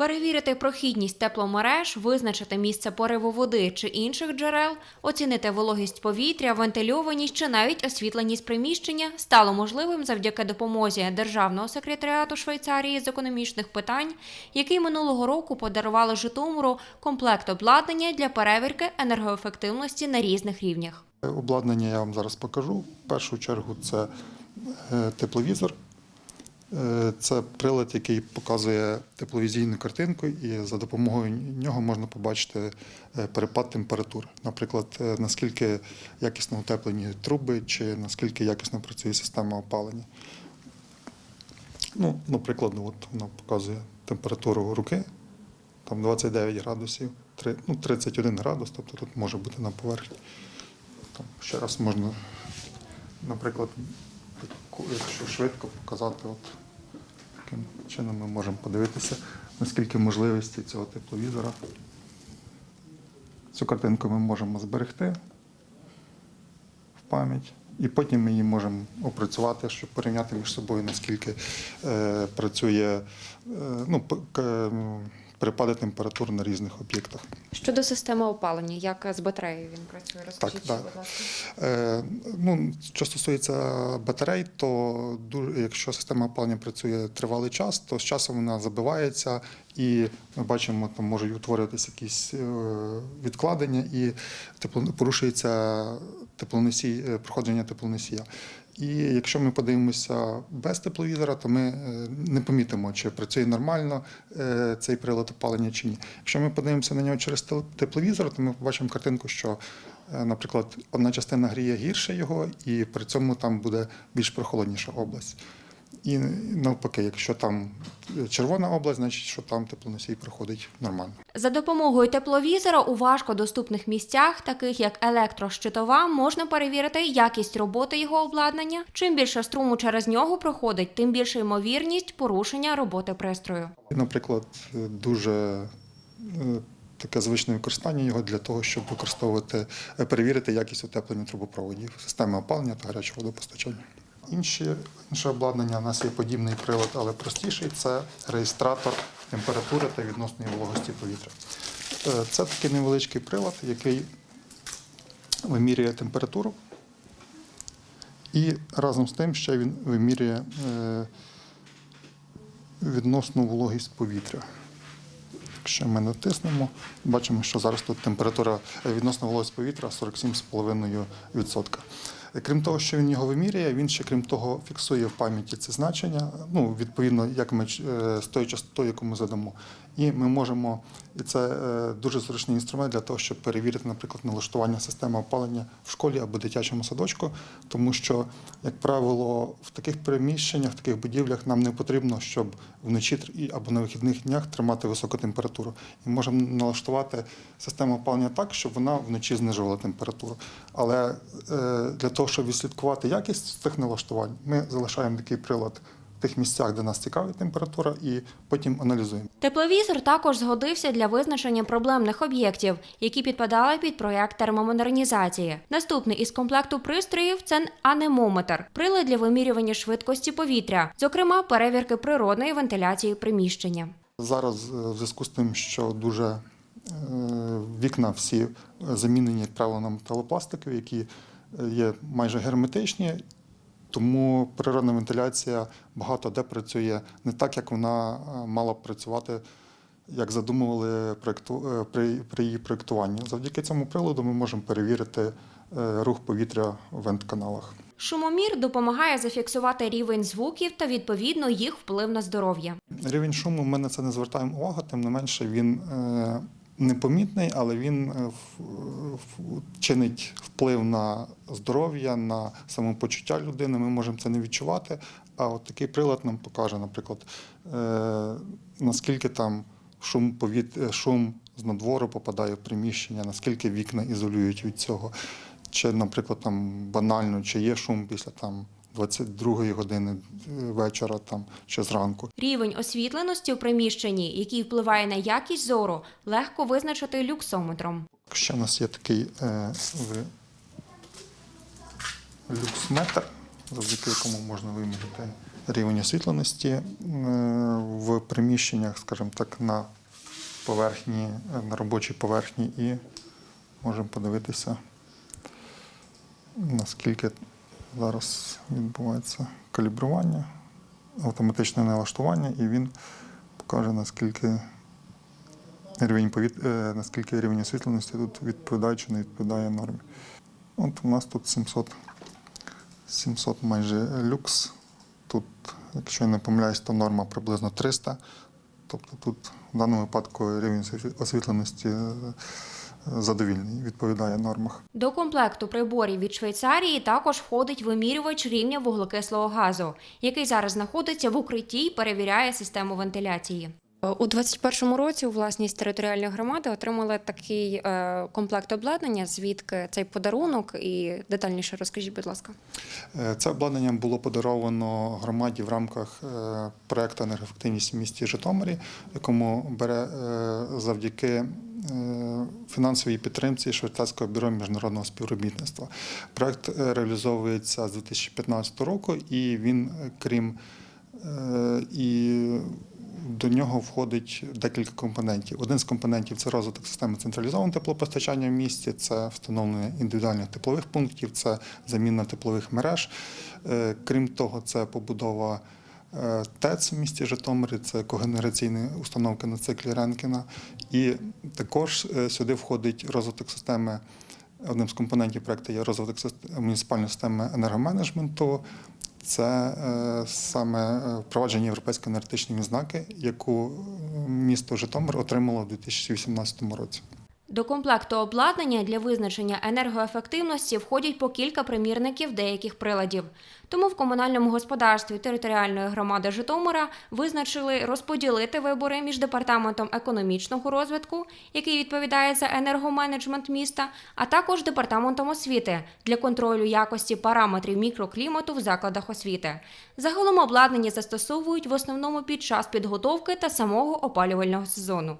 Перевірити прохідність тепломереж, визначити місце пориву води чи інших джерел, оцінити вологість повітря, вентильованість чи навіть освітленість приміщення стало можливим завдяки допомозі Державного секретаріату Швейцарії з економічних питань, який минулого року подарували Житомиру комплект обладнання для перевірки енергоефективності на різних рівнях. Обладнання я вам зараз покажу. В першу чергу це е, тепловізор. Е, Це прилад, який показує тепловізійну картинку, і за допомогою нього можна побачити е, перепад температур. Наприклад, е, наскільки якісно утеплені труби, чи наскільки якісно працює система опалення. Ну, наприклад, ну, от воно показує температуру руки, там 29 градусів, три- ну, 31 градус, тобто тут може бути на поверхні. Там ще раз можна, наприклад, якщо швидко показати, от таким чином ми можемо подивитися, наскільки можливості цього тепловізора. Цю картинку ми можемо зберегти в пам'ять. І потім ми її можемо опрацювати, щоб порівняти між собою, наскільки е, працює е, ну, перепади температур на різних об'єктах. Щодо системи опалення, як з батареєю він працює? Розкажіть, так. будь Е, ну, що стосується батарей, то якщо система опалення працює тривалий час, то з часом вона забивається, і ми бачимо, там можуть утворюватися якісь е, відкладення, і порушується теплоносій, е, проходження теплоносія. І якщо ми подивимося без тепловізора, то ми е, не помітимо, чи працює нормально цей прилад опалення чи ні. Якщо ми подивимося на нього через тепловізор, то ми побачимо картинку, що, наприклад, одна частина гріє гірше його, і при цьому там буде більш прохолодніша область. І навпаки, якщо там червона область, значить, що там теплоносій проходить нормально. За допомогою тепловізора у важкодоступних місцях, таких як електрощитова, можна перевірити якість роботи його обладнання. Чим більше струму через нього проходить, тим більша ймовірність порушення роботи пристрою. Наприклад, дуже е, таке звичне використання його для того, щоб використовувати, е, перевірити якість утеплення трубопроводів, системи опалення та гарячого водопостачання. Інші, інше обладнання у нас є подібний прилад, але простіший це реєстратор температури та відносної вологості повітря. Е, Це такий невеличкий прилад, який вимірює температуру, і разом з тим ще він вимірює е, відносну вологість повітря. Якщо ми натиснемо, бачимо, що зараз тут температура відносна вологість повітря 47,5%. Крім того, що він його вимірює, він ще крім того фіксує в пам'яті це значення, ну відповідно, як ми е, з тою частотою, яку ми задамо. І ми можемо, і це е, дуже зручний інструмент для того, щоб перевірити, наприклад, налаштування системи опалення в школі або дитячому садочку, тому що, як правило, в таких приміщеннях, в таких будівлях нам не потрібно, щоб вночі або на вихідних днях тримати високу температуру. І можемо налаштувати систему опалення так, щоб вона вночі знижувала температуру. Але е, для того, щоб відслідкувати якість цих налаштувань, ми залишаємо такий прилад тих місцях, де нас цікавить температура, і потім аналізуємо. Тепловізор також згодився для визначення проблемних об'єктів, які підпадали під проект термомодернізації. Наступний із комплекту пристроїв це анемометр, прилад для вимірювання швидкості повітря, зокрема перевірки природної вентиляції приміщення. Зараз е, в зв'язку з тим, що дуже е, вікна всі замінені, як правило, на металопластикові, які е, є майже герметичні, тому природна вентиляція багато де працює не так, як вона е, мала б працювати, як задумували е, при, її проєктуванні. Завдяки цьому приладу ми можемо перевірити е, рух повітря в вентканалах. Шумомір допомагає зафіксувати рівень звуків та відповідно їх вплив на здоров'я. Рівень шуму ми на це не звертаємо увагу, тим не менше він непомітний, але він е, чинить вплив на здоров'я, на самопочуття людини. Ми можемо це не відчувати. А от такий прилад нам покаже, наприклад, е, наскільки там шум повіт... е, шум з надвору попадає в приміщення, наскільки вікна ізолюють від цього. Чи, наприклад, там банально, чи є шум після там 22 години е, вечора там, чи зранку. Рівень освітленості в приміщенні, який впливає на якість зору, легко визначити люксометром. Ще в нас є такий е, в- люксметр, завдяки якому можна виміряти рівень освітленості е, в приміщеннях, скажімо так, на поверхні, е, на робочій поверхні, і можемо подивитися, наскільки зараз відбувається калібрування, автоматичне налаштування, і він покаже, наскільки рівень повіт... е, наскільки рівень освітленості тут відповідає чи не відповідає нормі. От у нас тут 700, 700 майже люкс. Тут, якщо я не помиляюсь, то норма приблизно 300. Тобто тут в даному випадку рівень освітленості е, задовільний, відповідає нормах. До комплекту приборів від Швейцарії також входить вимірювач рівня вуглекислого газу, який зараз знаходиться в укритті і перевіряє систему вентиляції. У 2021 році у власність територіальної громади отримали такий е, комплект обладнання, звідки цей подарунок, і детальніше розкажіть, будь ласка. Е, Це обладнання було подаровано громаді в рамках е, проекту енергоефективність в місті Житомирі, якому бере е, завдяки е, фінансовій підтримці Швейцарського бюро міжнародного співробітництва. Проект е, реалізовується з 2015 року, і він, е, крім е, і до нього входить декілька компонентів. Один з компонентів це розвиток системи централізованого теплопостачання в місті, це встановлення індивідуальних теплових пунктів, це заміна теплових мереж. Е, Крім того, це побудова е, ТЕЦ в місті Житомирі, це когенераційні установки на циклі Ренкіна. І також е, сюди входить розвиток системи. Одним з компонентів проекту є розвиток муніципальної системи енергоменеджменту. Це е, саме е, впровадження європейської енергетичної знаки, яку е, місто Житомир отримало у 2018 році. До комплекту обладнання для визначення енергоефективності входять по кілька примірників деяких приладів. Тому в комунальному господарстві територіальної громади Житомира визначили розподілити вибори між департаментом економічного розвитку, який відповідає за енергоменеджмент міста, а також департаментом освіти для контролю якості параметрів мікроклімату в закладах освіти. Загалом обладнання застосовують в основному під час підготовки та самого опалювального сезону.